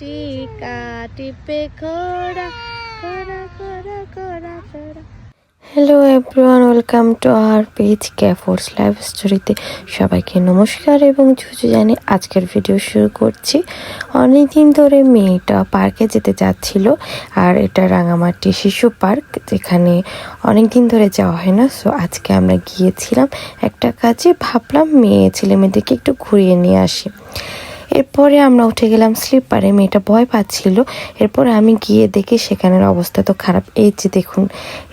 টিকা টিপে খোড়া খোড়া খোড়া খোড়া খোড়া। Hello everyone welcome to our page ক্যাফোর্স live স্টোরিতে সবাইকে নমস্কার এবং জুজু জানি আজকের ভিডিও শুরু করছি। অনেক দিন ধরে মেয়েটা পার্কে যেতে চাচ্ছিল, আর এটা রাঙামাটি শিশু পার্ক যেখানে অনেক দিন ধরে যাওয়া হয় না। সো আজকে আমরা গিয়েছিলাম একটা কাজে, ভাবলাম মেয়ে ছেলে মেয়েদেরকে একটু ঘুরিয়ে নিয়ে আসি। এরপরে আমরা উঠে গেলাম স্লিপারে, মেয়েটা ভয় পাচ্ছিল। এরপরে আমি গিয়ে দেখি সেখানের অবস্থা তো খারাপ। এই যে দেখুন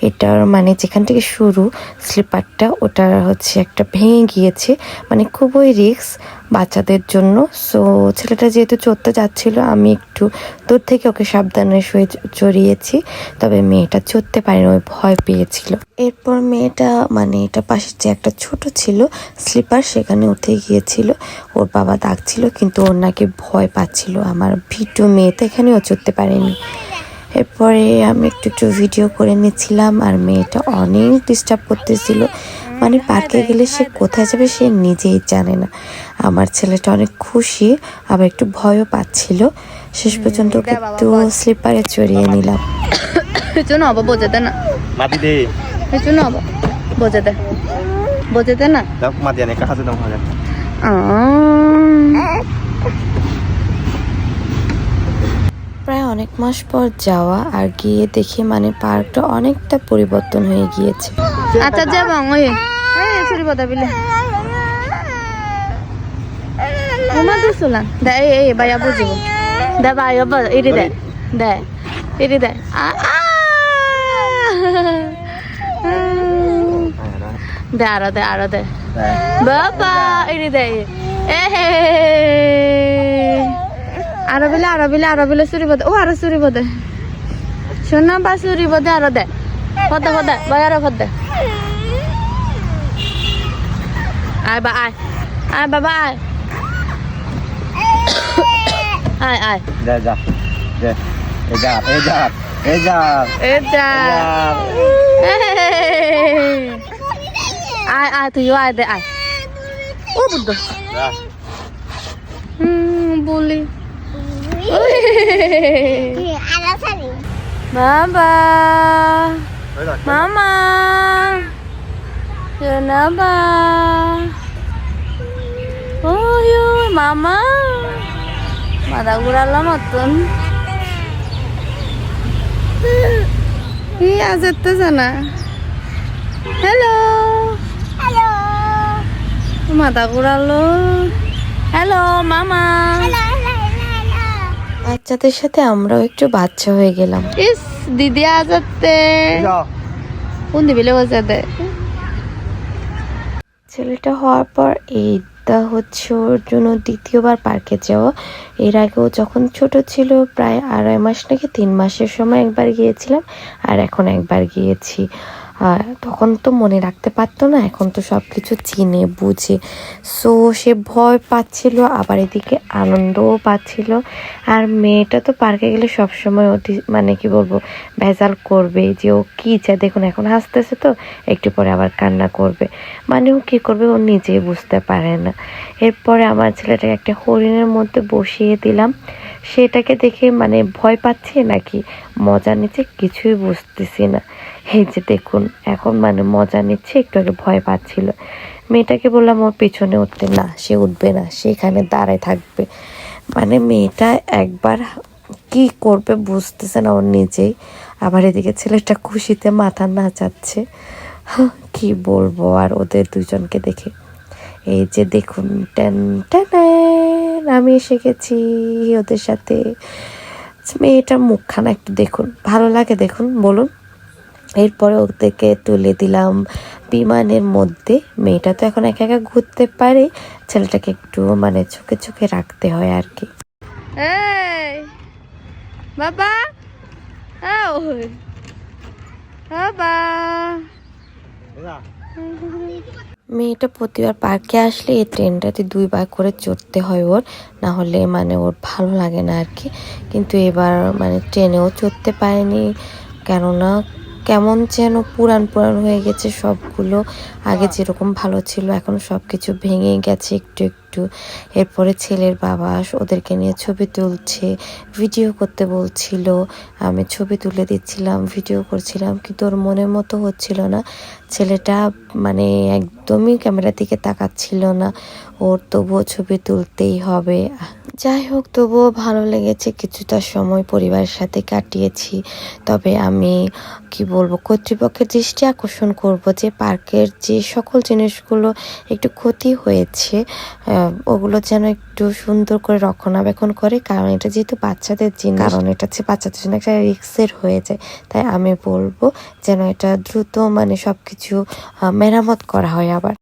এটার মানে যেখান থেকে শুরু স্লিপারটা, ওটা হচ্ছে একটা ভেঙে গিয়েছে। মানে খুবই রিস্ক। বাচ্চাদের জন্য। সো ছেলেটা যেহেতু চড়তে যাচ্ছিল, আমি একটু দূর থেকে ওকে সাবধানে শুয়ে চড়িয়েছি, তবে মেয়েটা চড়তে পারেনি ওই ভয় পেয়েছিল। এরপর মেয়েটা মানে এটা পাশের যে একটা ছোট ছিল স্লিপার সেখানে উঠে গিয়েছিল। ওর বাবা ডাকছিল, কিন্তু ওর নাকি ভয় পাচ্ছিল। আমার ভিটু মেয়ে, তো এখানেও চড়তে পারেনি। এরপরে আমি একটু একটু ভিডিও করে নিচ্ছিলাম, আর মেয়েটা অনেক ডিস্টার্ব করতেছিল। মানে পার্কে গেলে সে কোথায় যাবে সে নিজেই জানে না। আমার ছেলেটা অনেক খুশি আবার একটু ভয়ও পাচ্ছিল। শেষ পর্যন্ত ওকে একটু স্লিপারে চড়িয়ে নিলাম। কিছু না। হব বোঝাতে না Mati deh. কিছু না? হব বোঝাতে বোঝাতে না ya kakak sudah প্রায় অনেক মাস পর যাওয়া আর গিয়ে দেখি মানে পার্কটা অনেকটা পরিবর্তন হয়ে গিয়েছে। আচ্ছা যাব ছুরি বদা বিলে। ওমা দুসুলান দে, এই এই ভাইয়া বুঝিব দে, ভাই ইরি দে দে ইরি দে। দে, আরও দে আরও দে. বাবা ইরি দে, এ হে আরও বিলে আরও বিলে আরও বিলে চুরি বদে। ও, আরও চুরি বদে। শোনা বা, চুরি বদে, আরও দে। ফদে ভাই, আরও আয় বা আয় আয় বাবা আয় আয় আয়. Dah. Eh, jap. Eh, jap. Eh, jap. এটা Eh, jap. আয় আয় তুইও আয় দে আয় ও বুদ্ধ. হুম বলি বাবা. মামা বাবা ওই ওই মামা মাথা মতন ই আজ এত্তেছে না হ্যালো হ্যালো মাথা হ্যালো মামা বাচ্চাদের সাথে আমরাও একটু বাচ্চা হয়ে গেলাম ইস দিদি আজ কোন দিবিলে বসে দেয় ছেলেটা হওয়ার পর এইটা হচ্ছে ওর জন্য দ্বিতীয়বার পার্কে যাওয়া। এর আগেও যখন ছোট ছিল প্রায় আড়াই মাস নাকি তিন মাসের সময় একবার গিয়েছিলাম, আর এখন একবার গিয়েছি। আর তখন তো মনে রাখতে পারতো না, এখন তো সব কিছু চিনে, বুঝে। সো সে ভয় পাচ্ছিল, আবার এদিকে আনন্দও পাচ্ছিল। আর মেয়েটা তো পার্কে গেলে সবসময় অতি মানে কি বলব, ভেজাল করবে যে ও কী চায়। দেখুন, এখন হাসতেছে তো, একটু পরে আবার কান্না করবে। মানে ও কী করবে, ও নিজেই বুঝতে পারে না। এরপরে আমার ছেলেটাকে একটা হরিণের মধ্যে বসিয়ে দিলাম। সেটাকে দেখে মানে ভয় পাচ্ছে নাকি? মজা নিচ্ছে কিছুই বুঝতেছি না। এই যে দেখুন, এখন মানে মজা নিচ্ছে, একটু আগে ভয় পাচ্ছিল। মেয়েটাকে বললাম, ওর পেছনে উঠতে না, সে উঠবে না, সে এখানে দাঁড়ায় থাকবে। মানে মেয়েটা একবার কি করবে বুঝতেছে না ওর নিজেই। আবার এদিকে ছেলেটা খুশিতে মাথা নাচাচ্ছে। কি বলব আর ওদের দুজনকে দেখে। এই যে দেখুন, টেন টেন আমি এসে গেছি ওদের সাথে। মেয়েটার মুখখানা একটু দেখুন, ভালো লাগে দেখুন, বলুন। এরপরে ওদেরকে তুলে দিলাম বিমানের মধ্যে। মেয়েটা তো এখন একা একা ঘুরতে পারে। ছেলেটাকে একটু মানে চোখে চোখে রাখতে হয় আর কি বাবা মেয়েটা প্রতিবার পার্কে আসলে এই ট্রেনটাতে দুইবার করে চড়তে হয় ওর। না হলে মানে ওর ভালো লাগে না আর কি কিন্তু এবার মানে ট্রেনেও চড়তে পারেনি। কেননা কেমন যেন পুরান পুরান হয়ে গেছে সবগুলো। আগে যেরকম ভালো ছিল, এখন সব কিছু ভেঙে গেছে একটু একটু। একটু। এরপরে ছেলের বাবা ওদেরকে নিয়ে ছবি তুলছে, ভিডিও করতে বলছিল। আমি ছবি তুলে দিচ্ছিলাম, ভিডিও করছিলাম, কিন্তু ওর মনের মতো হচ্ছিল না। ছেলেটা মানে একদমই ক্যামেরার দিকে তাকাচ্ছিল না। ওর তবুও ছবি তুলতেই হবে। যাই হোক, তবুও ভালো লেগেছে। কিছুটা সময় পরিবারের সাথে কাটিয়েছি। তবে আমি কি বলব, কর্তৃপক্ষের দৃষ্টি আকর্ষণ করব যে পার্কের যে সকল জিনিসগুলো একটু ক্ষতি হয়েছে ওগুলো যেন একটু সুন্দর করে রক্ষণাবেক্ষণ করে, কারণ এটা যেহেতু বাচ্চাদের জিনিস, কারণ এটা হচ্ছে বাচ্চাদের জন্য একটা রিক্সের হয়ে যায়। তাই আমি বলব যেন এটা দ্রুত মানে সব কিছু মেরামত করা হয় আবার।